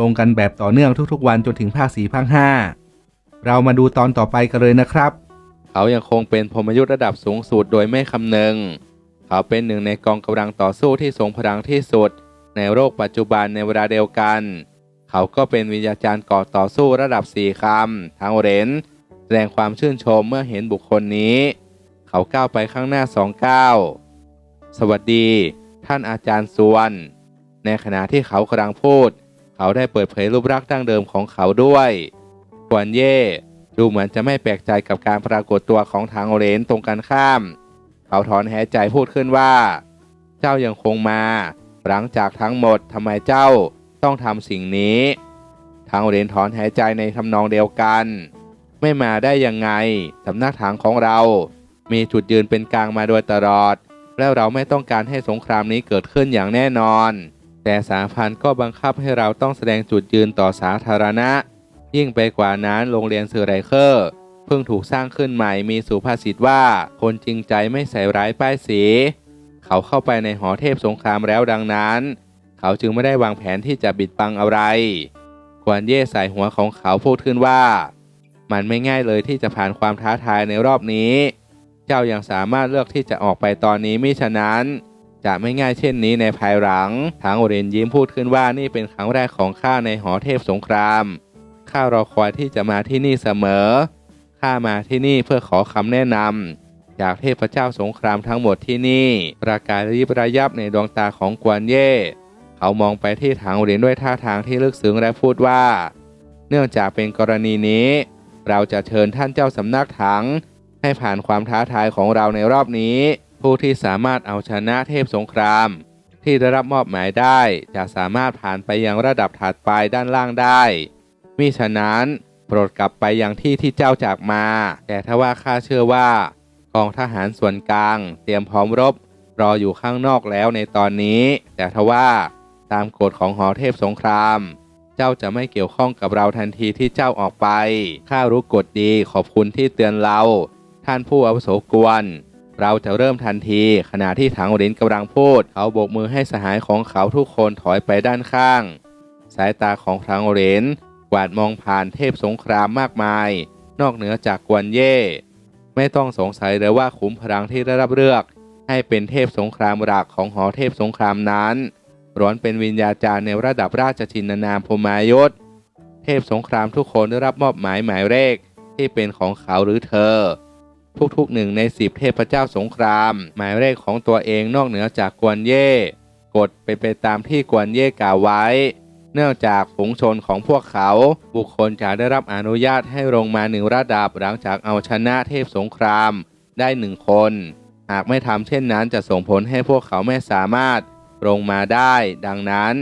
ลงกันแบบต่อเนื่องทุกๆ วันจนถึงภาคสี่ภาคห้าเรามาดูตอนต่อไปกันเลยนะครับ เขายังคงเป็นพลมยุทธระดับสูงสุดโดยไม่คำนึง เขาเป็นหนึ่งในกองกำลังต่อสู้ที่ทรงพลังที่สุด ในโลกปัจจุบันในเวลาเดียวกัน เขาก็เป็นวิญญาจารย์ก่อต่อสู้ระดับสี่คำทางเรนแสดงความชื่นชมเมื่อเห็นบุคคลนี้ เขาก้าวไปข้างหน้าสองก้าวสวัสดี ท่านอาจารย์สวน ในขณะที่เขากำลังพูด เขาได้เปิดเผยรูปลักษณ์ดั้งเดิมของเขาด้วยกวนเย่ดูเหมือนจะไม่แปลกใจกับการปรากฏตัวของทางโอเรนตรงกันข้าม เขาถอนหายใจพูดขึ้นว่า เจ้ายังคงมา หลังจากทั้งหมดทำไมเจ้าต้องทำสิ่งนี้ ทางโอเรนถอนหายใจในทำนองเดียวกัน ไม่มาได้ยังไงสำนักทางของเรา มีจุดยืนเป็นกลางมาโดยตลอด และเราไม่ต้องการให้สงครามนี้เกิดขึ้นอย่างแน่นอน แต่สาพันธ์ก็บังคับให้เราต้องแสดงจุดยืนต่อสาธารณะ ยิ่งไปกว่านั้นโรงเรียนเซอร์ไรเคอร์ เพิ่งถูกสร้างขึ้นใหม่มีสุภาษิตว่า คนจริงใจไม่ใส่ร้ายป้ายสี เขาเข้าไปในหอเทพสงครามแล้วดังนั้น เขาจึงไม่ได้วางแผนที่จะบิดบังอะไรกวนเย่ใส่หัวของเขาพูดขึ้นว่า มันไม่ง่ายเลยที่จะผ่านความท้าทายในรอบนี้ เจ้ายังสามารถเลือกที่จะออกไปตอนนี้มิฉะนั้น จะไม่ง่ายเช่นนี้ในภายหลัง ทางโอเรนยิ้มพูดขึ้นว่านี่เป็นครั้งแรกของข้าในหอเทพสงคราม ข้ารอคอยที่จะมาที่นี่เสมอ ข้ามาที่นี่เพื่อขอคำแนะนำจากเทพเจ้าสงครามทั้งหมดที่นี่ ประกายระยิบระยับในดวงตาของกวนเย่ เขามองไปที่ถังเหรียญด้วยท่าทางที่ลึกซึ้งและพูดว่า เนื่องจากเป็นกรณีนี้ เราจะเชิญท่านเจ้าสำนักถัง ให้ผ่านความท้าทายของเราในรอบนี้ ผู้ที่สามารถเอาชนะเทพสงคราม ที่ได้รับมอบหมายได้จะสามารถผ่านไปยังระดับถัดไปด้านล่างได้มิฉะนั้นโปรดกลับไปยังที่ที่เจ้าจากมา แต่ถ้าว่าข้าเชื่อว่ากองทหารส่วนกลาง เตรียมพร้อมรบ รออยู่ข้างนอกแล้วในตอนนี้ แต่ทว่าตามกฎของหอเทพสงคราม เจ้าจะไม่เกี่ยวข้องกับเราทันทีที่เจ้าออกไปข้ารู้กฎดีขอบคุณที่เตือนเรา ท่านผู้อาวุโสกวน เราจะเริ่มทันที ขณะที่ถังรินกำลังพูด เขาโบกมือให้สหายของเขาทุกคนถอยไปด้านข้าง สายตาของถังรินกวาดมองผ่านเทพสงครามมากมาย นอกเหนือจากกวนเย่ ไม่ต้องสงสัยเลยว่าขุมพลังที่ได้รับเลือก ให้เป็นเทพสงครามหลักของหอเทพสงครามนั้นร้อนเป็นวิญญาจารย์ในระดับราชชินนามพมายศ เทพสงครามทุกคนได้รับมอบหมายหมายเลขที่เป็นของเขาหรือเธอ ทุกๆหนึ่งในสิบเทพเจ้าสงคราม หมายเลขของตัวเองนอกเหนือจากกวนเย่กฎเป็นไปตามที่กวนเย่กล่าวไว้ เนื่องจากฝูงชนของพวกเขา บุคคลจะได้รับอนุญาตให้ลงมาหนึ่งระดับหลังจากเอาชนะเทพสงครามได้หนึ่งคน หากไม่ทำเช่นนั้นจะส่งผลให้พวกเขาไม่สามารถลงมาได้ ดังนั้น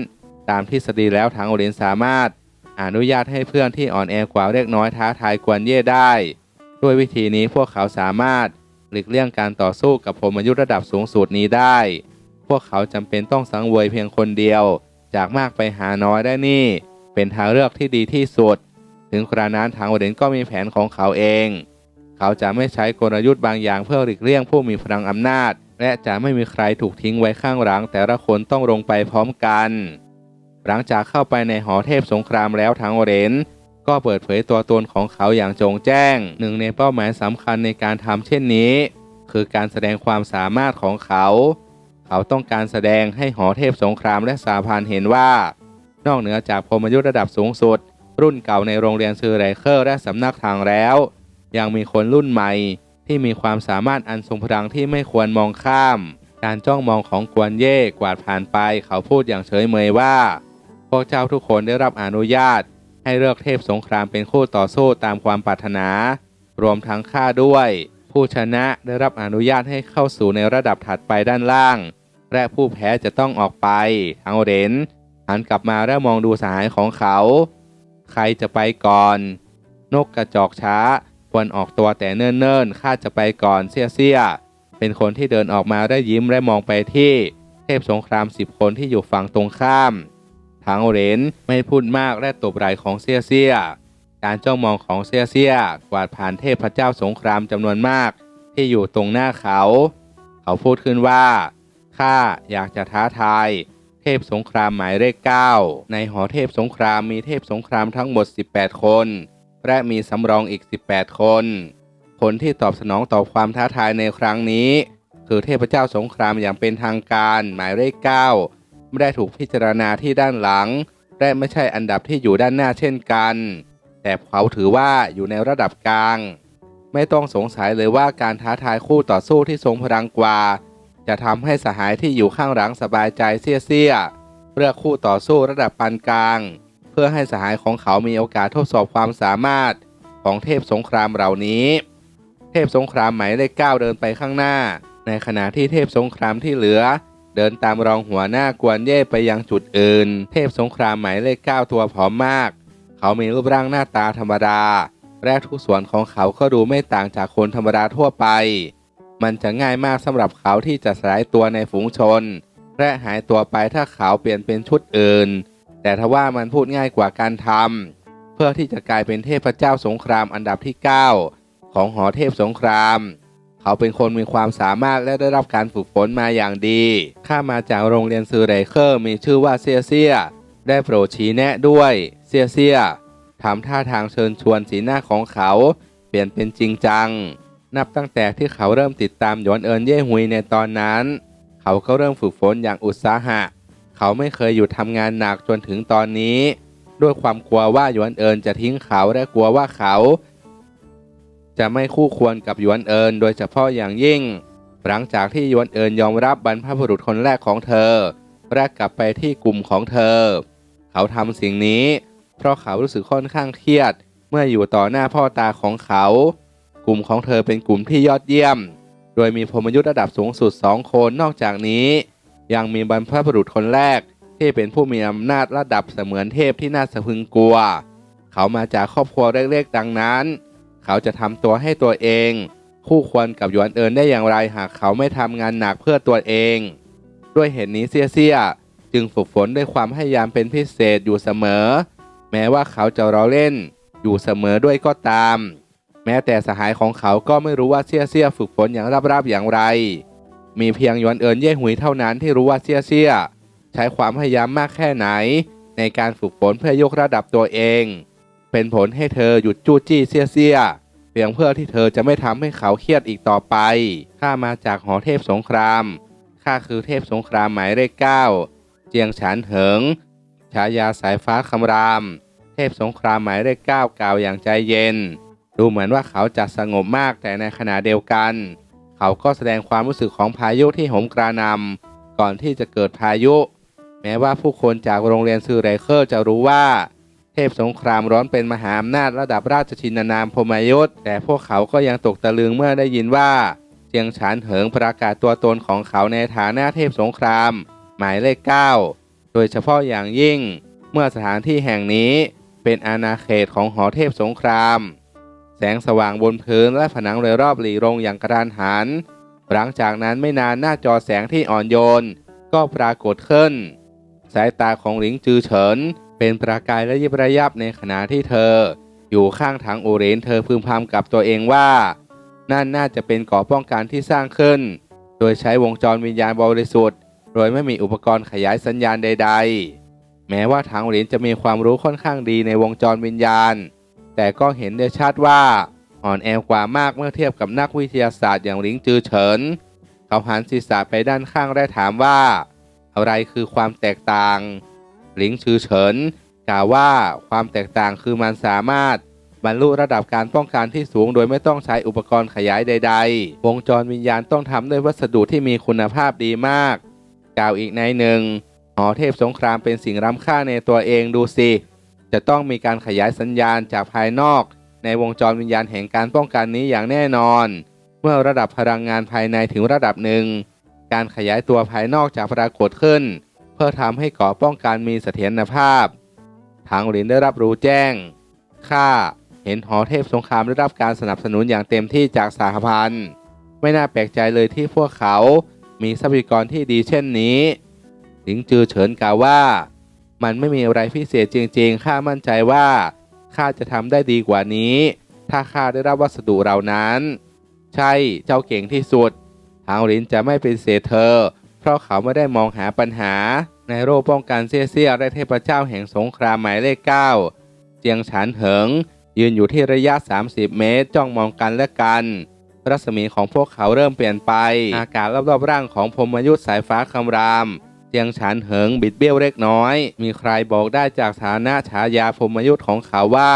ตามทฤษฎีแล้วทางโอเรนสามารถ อนุญาตให้เพื่อนที่อ่อนแอกว่าเล็กน้อยท้าทายกวนเย่ได้ ด้วยวิธีนี้พวกเขาสามารถหลีกเลี่ยงการต่อสู้กับพลมยุทธ์ระดับสูงสุดนี้ได้ พวกเขาจำเป็นต้องสังเวยเพียงคนเดียว จากมากไปหาน้อยได้นี่ เป็นทางเลือกที่ดีที่สุด ถึงกระนั้นทางโอเดนก็มีแผนของเขาเอง เขาจะไม่ใช้กลยุทธ์บางอย่างเพื่อหลีกเลี่ยงผู้มีพลังอำนาจ และจะไม่มีใครถูกทิ้งไว้ข้างหลัง แต่ละคนต้องลงไปพร้อมกัน หลังจากเข้าไปในหอเทพสงครามแล้วทางโอเดน ก็เปิดเผยตัวตนของเขาอย่างโจงแจ้ง หนึ่งในเป้าหมายสำคัญในการทำเช่นนี้ คือการแสดงความสามารถของเขา เขาต้องการแสดงให้หอเทพสงครามและสาพานเห็นว่า นอกเหนือจากพลมยุทธระดับสูงสุด รุ่นเก่าในโรงเรียนซือไรเคอร์และสำนักทางแล้ว ยังมีคนรุ่นใหม่ที่มีความสามารถอันทรงพลังที่ไม่ควรมองข้าม การจ้องมองของกวนเย่กวาดผ่านไป เขาพูดอย่างเฉยเมยว่า พวกเจ้าทุกคนได้รับอนุญาต ให้เลือกเทพสงครามเป็นคู่ต่อสู้ตามความปรารถนา รวมทั้งข้าด้วย ผู้ชนะได้รับอนุญาตให้เข้าสู่ในระดับถัดไปด้านล่าง และผู้แพ้จะต้องออกไปทั้งเรนหันกลับมาและมองดูสหายของเขา ใครจะไปก่อน นกกระจอกช้าควรออกตัวแต่เนิ่นๆข้าจะไปก่อนเสียเสียๆเป็นคนที่เดินออกมาได้ยิ้มและมองไปที่ เทพสงครามสิบคนที่อยู่ฝั่งตรงข้าม ทางเหรนไม่พูดมากและตบไหล่ของเสียเสีย การจ้องมองของเสียเสียกวาดผ่านเทพเจ้าสงครามจำนวนมาก ที่อยู่ตรงหน้าเขา เขาพูดขึ้นว่าข้าอยากจะท้าทาย เทพสงครามหมายเลข9ในหอเทพสงครามมีเทพสงครามทั้งหมด 18 คน และมีสำรองอีก 18 คน คนที่ตอบสนองต่อความท้าทายในครั้งนี้ คือเทพเจ้าสงครามอย่างเป็นทางการหมายเลข9 ไม่ได้ถูกพิจารณาที่ด้านหลัง และไม่ใช่อันดับที่อยู่ด้านหน้าเช่นกัน แต่เขาถือว่าอยู่ในระดับกลาง ไม่ต้องสงสัยเลยว่าการท้าทายคู่ต่อสู้ที่ทรงพลังกว่า จะทำให้สหายที่อยู่ข้างหลังสบายใจเสียๆเลือกคู่ต่อสู้ระดับปานกลาง เพื่อให้สหายของเขามีโอกาสทดสอบความสามารถของเทพสงครามเหล่านี้ เทพสงครามหมายเลขเก้าเดินไปข้างหน้า ในขณะที่เทพสงครามที่เหลือ เดินตามรองหัวหน้ากวนเย่ไปยังจุดอื่น เทพสงครามหมายเลขเก้าตัวผอมมาก เขามีรูปร่างหน้าตาธรรมดาและทุกส่วนของเขาก็ดูไม่ต่างจากคนธรรมดาทั่วไป มันจะง่ายมากสำหรับเขาที่จะสลายตัวในฝูงชน และหายตัวไปถ้าเขาเปลี่ยนเป็นชุดอื่น แต่ทว่ามันพูดง่ายกว่าการทำเพื่อที่จะกลายเป็นเทพเจ้าสงครามอันดับที่ 9 ของหอเทพสงคราม เขาเป็นคนมีความสามารถและได้รับการฝึกฝนมาอย่างดี ข้ามาจากโรงเรียนซือไรเคอร์มีชื่อว่าเซียเซีย ได้โปรดชี้แนะด้วยเซียเซียทำท่าทางเชิญชวนสีหน้าของเขา เปลี่ยนเป็นจริงจัง นับตั้งแต่ที่เขาเริ่มติดตามหยวนเอินเย่ฮุยในตอนนั้น เขาก็เริ่มฝึกฝนอย่างอุตสาหะ เขาไม่เคยหยุดทำงานหนักจนถึงตอนนี้ ด้วยความกลัวว่าหยวนเอินจะทิ้งเขาและกลัวว่าเขา จะไม่คู่ควรกับหยวนเอินโดยเฉพาะอย่างยิ่ง หลังจากที่หยวนเอินยอมรับบรรพบุรุษคนแรกของเธอและกลับไปที่กลุ่มของเธอ เขาทำสิ่งนี้ เพราะเขารู้สึกค่อนข้างเครียด เมื่ออยู่ต่อหน้าพ่อตาของเขา กลุ่มของเธอเป็นกลุ่มที่ยอดเยี่ยม โดยมีพรมยุทธระดับสูงสุดสองคนนอกจากนี้ ยังมีบรรพบุรุษคนแรกที่เป็นผู้มีอำนาจระดับเสมือนเทพที่น่าสะพึงกลัว เขามาจากครอบครัวเล็กๆดังนั้น เขาจะทำตัวให้ตัวเอง คู่ควรกับหยวนเอินได้อย่างไรหากเขาไม่ทำงานหนักเพื่อตัวเอง ด้วยเหตุนี้เซียเซียจึงฝึกฝนด้วยความพยายามเป็นพิเศษอยู่เสมอ แม้ว่าเขาจะรอเล่นอยู่เสมอด้วยก็ตาม แม้แต่สหายของเขาก็ไม่รู้ว่าเซียเซียฝึกฝนอย่างราบๆอย่างไร มีเพียงหยวนเอินเย่หุยเท่านั้นที่รู้ว่าเซียเซียใช้ความพยายามมากแค่ไหน ในการฝึกฝนเพื่อยกระดับตัวเอง เป็นผลให้เธอหยุดจู้จี้เซียเซียเพียงเพื่อที่เธอจะไม่ทำให้เขาเครียดอีกต่อไป ข้ามาจากหอเทพสงคราม ข้าคือเทพสงครามหมายเลขเก้า เจียงฉานเหิง ฉายาสายฟ้าคำราม เทพสงครามหมายเลขเก้ากล่าวอย่างใจเย็น ดูเหมือนว่าเขาจะสงบมากแต่ในขณะเดียวกัน เขาก็แสดงความรู้สึกของพายุที่โหมกระนำก่อนที่จะเกิดพายุ แม้ว่าผู้คนจากโรงเรียนซือไรเคอร์จะรู้ว่า พสงครามร้อนเป็นมหาอำนาจระดับราชชินนามพรหมยุทธแต่พวกเขาก็ยังตกตะลึงเมื่อได้ยินว่า เจียงฉานเหิงประกาศตัวตนของเขาในฐานะเทพสงคราม หมายเลขเก้าโดยเฉพาะอย่างยิ่ง เมื่อสถานที่แห่งนี้เป็นอาณาเขตของหอเทพสงคราม แสงสว่างบนพื้นและผนังโดยรอบหลีลงอย่างกระดานหัน หลังจากนั้นไม่นานหน้าจอแสงที่อ่อนโยน ก็ปรากฏขึ้น สายตาของหลิงจือเฉิน เป็นประกายและยิบระยับในขณะที่เธอ อยู่ข้างถังอูเรนเธอพึมพำกับตัวเองว่า นั่นน่าจะเป็นกราะป้องกันที่สร้างขึ้น โดยใช้วงจรวิญญาณบริสุทธิ์ โดยไม่มีอุปกรณ์ขยายสัญญาณใด ๆ แม้ว่าถังอูเรนจะมีความรู้ค่อนข้างดีในวงจรวิญญาณ แต่ก็เห็นได้ชัดว่าอ่อนแอกว่ามากเมื่อเทียบกับนักวิทยาศาสตร์อย่างหลิงจือเฉิน เขาหันศีรษะไปด้านข้างและถามว่า อะไรคือความแตกต่าง หลิงชือเฉินกล่าวว่าความแตกต่างคือมันสามารถบรรลุระดับการป้องกันที่สูงโดยไม่ต้องใช้อุปกรณ์ขยายใด ๆ วงจรวิญญาณต้องทำด้วยวัสดุที่มีคุณภาพดีมาก กล่าวอีกในหนึ่ง หอเทพสงครามเป็นสิ่งล้ำค่าในตัวเองดูสิ จะต้องมีการขยายสัญญาณจากภายนอก ในวงจรวิญญาณแห่งการป้องกันนี้อย่างแน่นอน เมื่อระดับพลังงานภายในถึงระดับหนึ่ง การขยายตัวภายนอกจะปรากฏขึ้น พื่อทำให้เกราะป้องกันมีเสถียรภาพ ทางหลินได้รับรู้แจ้ง ข้าเห็นหอเทพสงครามได้รับการสนับสนุนอย่างเต็มที่จากสหพันธ์ ไม่น่าแปลกใจเลยที่พวกเขา มีทรัพยากรที่ดีเช่นนี้หลิงจือเฉินกล่าวว่า มันไม่มีอะไรพิเศษจริงๆ ข้ามั่นใจว่าข้าจะทำได้ดีกว่านี้ ถ้าข้าได้รับวัสดุเหล่านั้น ใช่ เจ้าเก่งที่สุด ทางหลินจะไม่เป็นเสเธอ เพราะเขาไม่ได้มองหาปัญหา ในโรคป้องกันเซี่ยเซี่ยและเทพเจ้าแห่งสงครามหมายเลขเก้าเจียงฉานเหิง ยืนอยู่ที่ระยะ 30 เมตร จ้องมองกันและกัน รัศมีของพวกเขาเริ่มเปลี่ยนไป อากาศรอบๆร่างของพรมยุทธสายฟ้าคำรามเจียงฉานเหิงบิดเบี้ยวเล็กน้อย มีใครบอกได้จากฐานะฉายาพรมยุทธของเขาว่า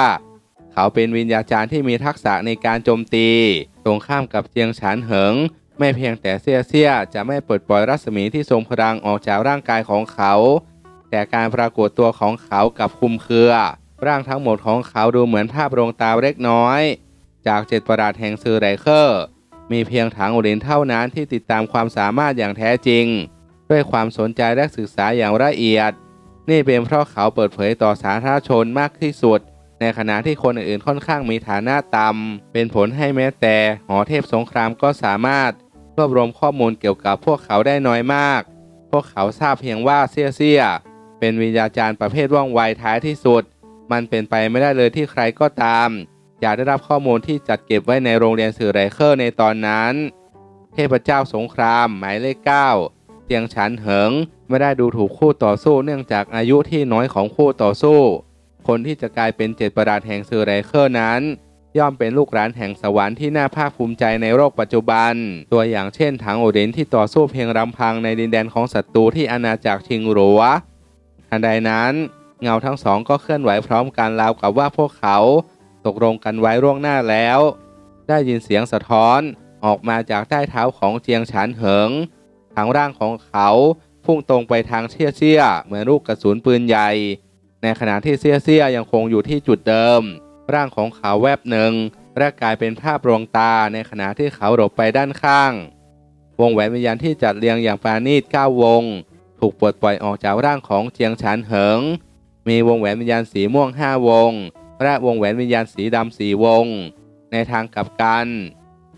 เขาเป็นวิญญาจารย์ที่มีทักษะในการโจมตี ตรงข้ามกับเจียงฉานเหิง ไม่เพียงแต่เซียเซียจะไม่ปลดปล่อยรัศมีที่ทรงพลังออกจากร่างกายของเขา แต่การปรากฏตัวของเขากับคุมเครือ ร่างทั้งหมดของเขาดูเหมือนภาพลวงตาเล็กน้อย จากเจ็ดประหลาดแห่งซือไรเคอร์ มีเพียงถังอุรินเท่านั้นที่ติดตามความสามารถอย่างแท้จริง ด้วยความสนใจและศึกษาอย่างละเอียด นี่เป็นเพราะเขาเปิดเผยต่อสาธารณชนมากที่สุดในขณะที่คนอื่นๆค่อนข้างมีฐานะต่ำเป็นผลให้แม้แต่หอเทพสงครามก็สามารถ รวบรวมข้อมูลเกี่ยวกับพวกเขาได้น้อยมาก พวกเขาทราบเพียงว่าเซี่ยเซี่ยเป็นวิญญาจารย์ประเภทว่องไวท้ายที่สุด มันเป็นไปไม่ได้เลยที่ใครก็ตาม อยากได้รับข้อมูลที่จัดเก็บไว้ในโรงเรียนสื่อไรเคอร์ในตอนนั้น เทพเจ้าสงครามหมายเลขเก้าเตียงฉันเหิงไม่ได้ดูถูกคู่ต่อสู้เนื่องจากอายุที่น้อยของคู่ต่อสู้ คนที่จะกลายเป็นเจ็ดประดาษแห่งสื่อไรเคอร์นั้น ย่อมเป็นลูกหลานแห่งสวรรค์ที่น่าภาคภูมิใจในโลกปัจจุบัน ตัวอย่างเช่นถังโอเดนที่ต่อสู้เพียงลำพังในดินแดนของศัตรูที่อาณาจักรชิงหลัวทันใดนั้น เงาทั้งสองก็เคลื่อนไหวพร้อมกันราวกับว่าพวกเขาตกลงกันไว้ล่วงหน้าแล้ว ได้ยินเสียงสะท้อนออกมาจากใต้เท้าของเจียงฉานเหิงทางร่างของเขาพุ่งตรงไปทางเชี่ยเชี่ยเหมือนลูกกระสุนปืนใหญ่ ในขณะที่เซี่ยเซี่ยยังคงอยู่ที่จุดเดิม ร่างของเขาแวบหนึ่งและกลายเป็นภาพลวงตาในขณะที่เขาหลบไปด้านข้าง วงแหวนวิญญาณที่จัดเรียงอย่างปราณีตเก้าวง ถูกปลดปล่อยออกจากร่างของเจียงฉานเหิง มีวงแหวนวิญญาณสีม่วงห้าวง และวงแหวนวิญญาณสีดำสีวง ในทางกลับกัน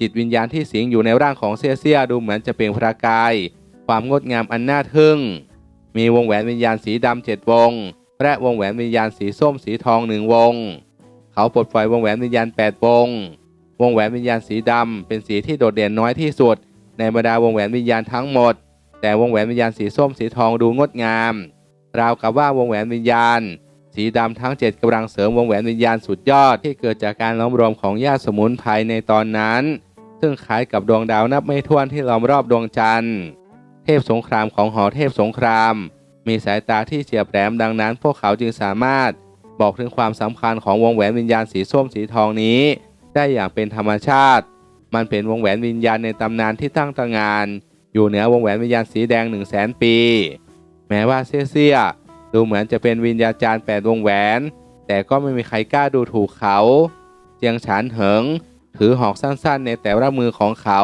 จิตวิญญาณที่สิงอยู่ในร่างของเซียเซียดูเหมือนจะเปล่งประกาย ความงดงามอันน่าทึ่ง มีวงแหวนวิญญาณสีดำเจ็ดวง และวงแหวนวิญญาณสีส้มสีทองหนึ่งวง เขาปลดปล่อยวงแหวนวิญญาณแปดวง วงแหวนวิญญาณสีดำเป็นสีที่โดดเด่นน้อยที่สุด ในบรรดาวงแหวนวิญญาณทั้งหมด แต่วงแหวนวิญญาณสีส้มสีทองดูงดงาม ราวกับว่าวงแหวนวิญญาณ สีดำทั้ง 7กำลังเสริมวงแหวนวิญญาณสุดยอดที่เกิดจากการล้อมรวมของญาติสมุนไพรในตอนนั้น ซึ่งคล้ายกับดวงดาวนับไม่ถ้วนที่ล้อมรอบดวงจันทร์เทพสงครามของหอเทพสงคราม มีสายตาที่เฉียบแหลมดังนั้น พวกเขาจึงสามารถ บอกถึงความสำคัญของวงแหวนวิญญาณสีส้มสีทองนี้ ได้อย่างเป็นธรรมชาติ มันเป็นวงแหวนวิญญาณในตำนานที่ตั้งตระหงาน อยู่เหนือวงแหวนวิญญาณสีแดงหนึ่งแสนปี แม้ว่าเซี่ยเซี่ยดูเหมือนจะเป็นวิญญาจารย์แปดวงแหวน แต่ก็ไม่มีใครกล้าดูถูกเขาเจียงฉานเหิง ถือหอกสั้นๆ ในแต่ละมือของเขา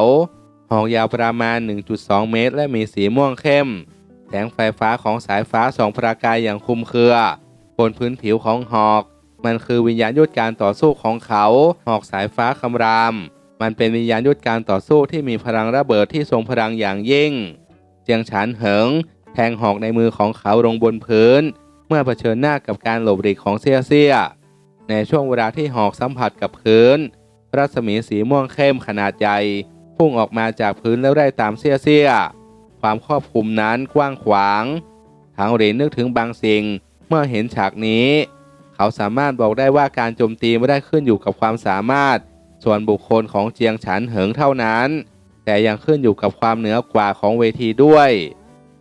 หอกยาวประมาณ 1.2 เมตร และมีสีม่วงเข้ม แสงไฟฟ้าของสายฟ้าสองประกายอย่างคุมเครือ นพื้นผิวของหอก มันคือวิญญาณยุทธการต่อสู้ของเขา หอกสายฟ้าคำราม มันเป็นวิญญาณยุทธการต่อสู้ที่มีพลังระเบิดที่ทรงพลังอย่างยิ่ง เจียงฉานเหิง แทงหอกในมือของเขาลงบนพื้น เมื่อเผชิญหน้ากับการหลบหลีกของเซียเซีย ในช่วงเวลาที่หอกสัมผัสกับพื้น รัศมีสีม่วงเข้มขนาดใหญ่พุ่งออกมาจากพื้นแล้วไล่ตามเซียเซียความครอบคลุมนั้นกว้างขวาง ทางเหรียญนึกถึงบางสิ่ง มื่อเห็นฉากนี้ เขาสามารถบอกได้ว่าการโจมตีไม่ได้ขึ้นอยู่กับความสามารถ ส่วนบุคคลของเจียงฉันเหิงเท่านั้น แต่ยังขึ้นอยู่กับความเหนือกว่าของเวทีด้วย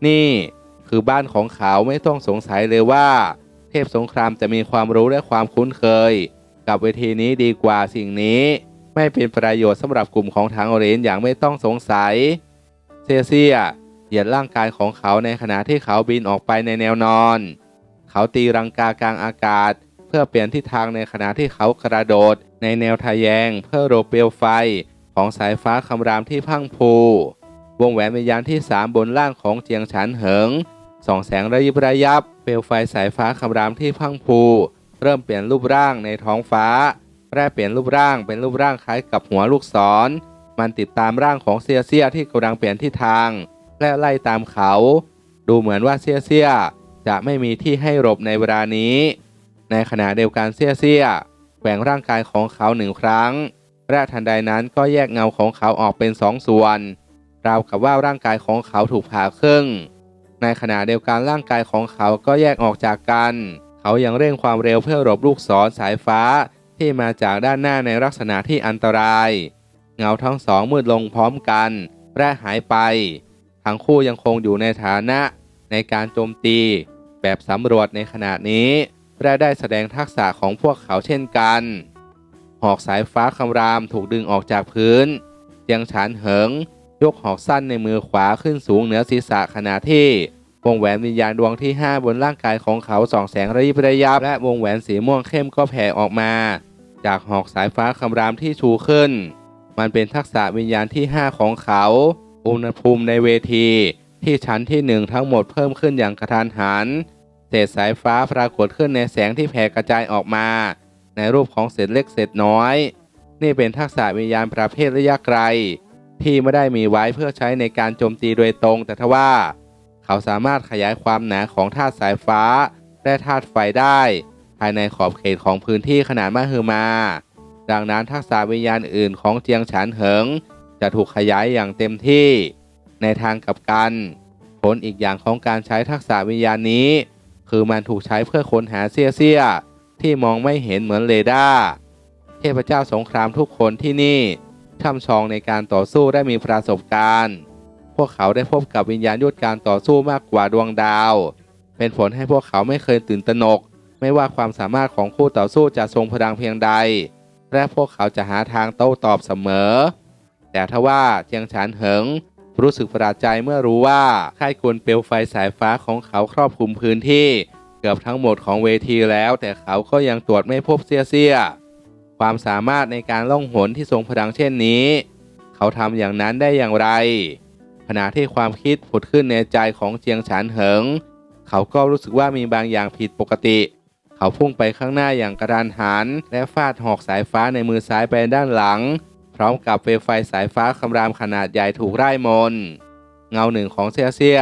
นี่คือบ้านของเขาไม่ต้องสงสัยเลยว่า เทพสงครามจะมีความรู้และความคุ้นเคย กับเวทีนี้ดีกว่าสิ่งนี้ ไม่เป็นประโยชน์สำหรับกลุ่มของทางโอเรนอย่างไม่ต้องสงสัย เซเซียเหยียดร่างกายของเขาในขณะที่เขาบินออกไปในแนวนอน เขาตีรังกากลางอากาศ เพื่อเปลี่ยนทิศทางในขณะที่เขากระโดด ในแนวทะแยง เพื่อโรเปลวไฟของสายฟ้าคำรามที่พังพู วงแหวนวิญญาณที่สามบนล่างของเจียงฉันเหิงส่องแสงระยิบระยับ เปลวไฟสายฟ้าคำรามที่พังพู เริ่มเปลี่ยนรูปร่างในท้องฟ้าแปรเปลี่ยนรูปร่างเป็นรูปร่างคล้ายกับหัวลูกศร มันติดตามร่างของเซียเซียที่กำลังเปลี่ยนทิศทาง และไล่ตามเขา ดูเหมือนว่าเซียเซีย จะไม่มีที่ให้หลบในเวลานี้ ในขณะเดียวกันเซียเซียแกว่งร่างกายของเขาหนึ่งครั้งและทันใดนั้นก็แยกเงาของเขาออกเป็นสองส่วน ราวกับว่าร่างกายของเขาถูกผ่าครึ่ง ในขณะเดียวกันร่างกายของเขาก็แยกออกจากกัน เขายังเร่งความเร็วเพื่อหลบลูกศรสายฟ้าที่มาจากด้านหน้าในลักษณะที่อันตราย เงาทั้งสองมืดลงพร้อมกัน และหายไป ทั้งคู่ยังคงอยู่ในฐานะในการโจมตี แบบสำรวจในขณะนี้และได้แสดงทักษะของพวกเขาเช่นกัน หอกสายฟ้าคำรามถูกดึงออกจากพื้นเจียงฉานเหิง ยกหอกสั้นในมือขวาขึ้นสูงเหนือศีรษะขณะที่ วงแหวนวิญญาณดวงที่ 5 บนร่างกายของเขาส่องแสงระยิบระยับ และวงแหวนสีม่วงเข้มก็แผ่ออกมา จากหอกสายฟ้าคำรามที่ชูขึ้น มันเป็นทักษะวิญญาณที่ 5 ของเขา อุณหภูมิในเวที ที่ชั้นที่1ทั้งหมดเพิ่มขึ้นอย่างกระทันหัน เศษสายฟ้าปรากฏขึ้นในแสงที่แผ่กระจายออกมา ในรูปของเศษเล็กเศษน้อย นี่เป็นทักษะวิญญาณประเภทระยะไกล ที่ไม่ได้มีไว้เพื่อใช้ในการโจมตีโดยตรง แต่ทว่า เขาสามารถขยายความหนาของธาตุสายฟ้า และธาตุไฟได้ ภายในขอบเขตของพื้นที่ขนาดมหึมา ดังนั้นทักษะวิญญาณอื่นของเจียงฉานเหิง จะถูกขยายอย่างเต็มที่ ในทางกลับกัน ผลอีกอย่างของการใช้ทักษะวิญญาณนี้ คือมันถูกใช้เพื่อค้นหาเสี้ยเสี้ยๆที่มองไม่เห็นเหมือนเรดาร์เทพเจ้าสงครามทุกคนที่นี่ช่ำชองในการต่อสู้ได้มีประสบการณ์ พวกเขาได้พบกับวิญญาณยุทธการต่อสู้มากกว่าดวงดาว เป็นผลให้พวกเขาไม่เคยตื่นตระหนก ไม่ว่าความสามารถของคู่ต่อสู้จะทรงพลังเพียงใด และพวกเขาจะหาทางโต้ตอบเสมอ แต่ทว่าเจียงฉานเหิง รู้สึกประหลาดใจเมื่อรู้ว่าค่ายกลเปลวไฟสายฟ้าของเขาครอบคลุมพื้นที่ เกือบทั้งหมดของเวทีแล้ว แต่เขาก็ยังตรวจไม่พบเสียเสียความสามารถในการล่องหนที่ทรงพลังเช่นนี้ เขาทำอย่างนั้นได้อย่างไรขณะที่ความคิดผุดขึ้นในใจของเจียงฉานเหิง เขาก็รู้สึกว่ามีบางอย่างผิดปกติ เขาพุ่งไปข้างหน้าอย่างกระดานหันและฟาดหอกสายฟ้าในมือซ้ายไปด้านหลัง ร้อมกับเปลวไฟสายฟ้าคำรามขนาดใหญ่ถูกไล่มน เงาหนึ่งของเซียเซีย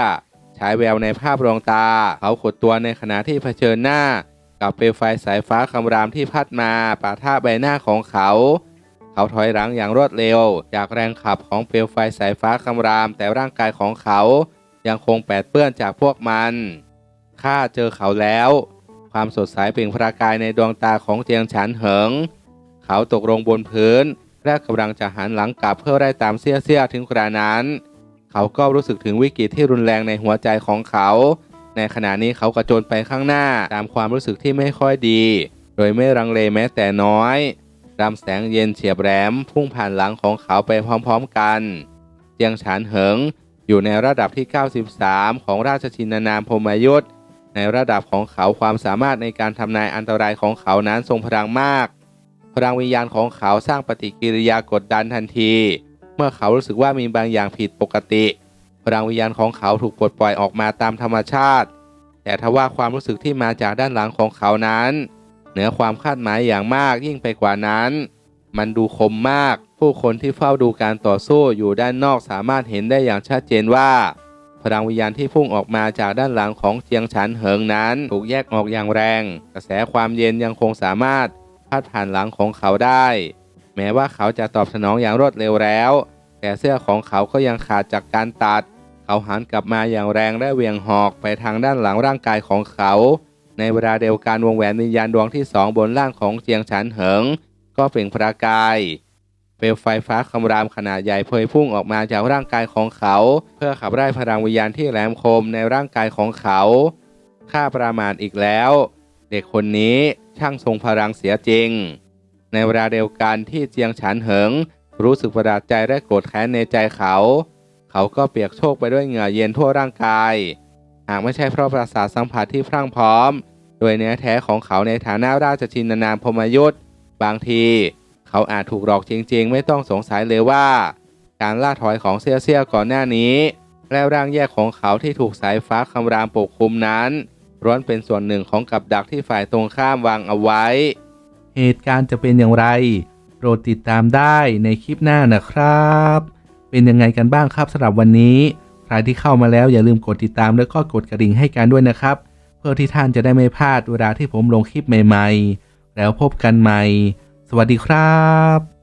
ฉายแววในภาพรวงตา เขาขดตัวในขณะที่เผชิญหน้า กับเปลวไฟสายฟ้าคำรามที่พัดมาปะท่าใบหน้าของเขา เขาถอยหลังอย่างรวดเร็ว จากแรงขับของเปลวไฟสายฟ้าคำราม แต่ร่างกายของเขา ยังคงแปดเปื้อนจากพวกมันข้าเจอเขาแล้ว ความสดใสเปล่งประกายในดวงตาของเจียงฉันเหิง เขาตกลงบนพื้น และกำลังจะหันหลังกลับเพื่อไล่ตามเสี้ยเสี้ยๆถึงกระนั้น เขาก็รู้สึกถึงวิกฤตที่รุนแรงในหัวใจของเขา ในขณะนี้เขากระโจนไปข้างหน้าตามความรู้สึกที่ไม่ค่อยดี โดยไม่รังเลแม้แต่น้อยรำแสงเย็นเฉียบแหลมพุ่งผ่านหลังของเขาไปพร้อมๆกันเจียงฉานเหิงอยู่ในระดับที่ 93 ของราชชินานามพมยุทธในระดับของเขาความสามารถในการทำนายอันตรายของเขานั้นทรงพลังมาก พลังวิญญาณของเขาสร้างปฏิกิริยากดดันทันที เมื่อเขารู้สึกว่ามีบางอย่างผิดปกติ พลังวิญญาณของเขาถูกปลดปล่อยออกมาตามธรรมชาติ แต่ทว่าความรู้สึกที่มาจากด้านหลังของเขานั้น เหนือความคาดหมายอย่างมากยิ่งไปกว่านั้น มันดูคมมาก ผู้คนที่เฝ้าดูการต่อสู้อยู่ด้านนอกสามารถเห็นได้อย่างชัดเจนว่า พลังวิญญาณที่พุ่งออกมาจากด้านหลังของเจียงฉันเหิงนั้น ถูกแยกออกอย่างแรง กระแสความเย็นยังคงสามารถ พัดผ่านหลังของเขาได้ แม้ว่าเขาจะตอบสนองอย่างรวดเร็วแล้ว แต่เสื้อของเขาก็ยังขาดจากการตัด เขาหันกลับมาอย่างแรงและเวียงหอกไปทางด้านหลังร่างกายของเขา ในเวลาเดียวกันวงแหวนวิญญาณดวงที่สองบนร่างของเจียงฉันเหิง ก็เปล่งประกายเปลวไฟฟ้าคำรามขนาดใหญ่พวยพุ่งออกมาจากร่างกายของเขา เพื่อขับไล่พลังวิญญาณที่แหลมคมในร่างกายของเขา ข้าประมาทอีกแล้ว เด็กคนนี้ ช่างทรงพลังเสียจริง ในเวลาเดียวกันที่เจียงฉันเหิง รู้สึกประหลาดใจและโกรธแค้นในใจเขา เขาก็เปียกโชกไปด้วยเหงื่อเย็นทั่วร่างกาย หากไม่ใช่เพราะประสาทสัมผัสที่พรั่งพร้อม โดยเนื้อแท้ของเขาในฐานะราชชินนามพรหมยุทธบางที เขาอาจถูกหลอกจริงๆ ไม่ต้องสงสัยเลยว่า การล่าถอยของเซียเซียก่อนหน้านี้ และร่างแยกของเขาที่ถูกสายฟ้าคำรามปกคลุมนั้น ล้วนเป็นส่วนหนึ่งของกับดักที่ฝ่ายตรงข้ามวางเอาไว้ เหตุการณ์จะเป็นอย่างไร โปรดติดตามได้ในคลิปหน้านะครับ เป็นยังไงกันบ้างครับสำหรับวันนี้ ใครที่เข้ามาแล้วอย่าลืมกดติดตามแล้วก็กดกระดิ่งให้กันด้วยนะครับ เพื่อที่ท่านจะได้ไม่พลาดเวลาที่ผมลงคลิปใหม่ ๆ แล้วพบกันใหม่ สวัสดีครับ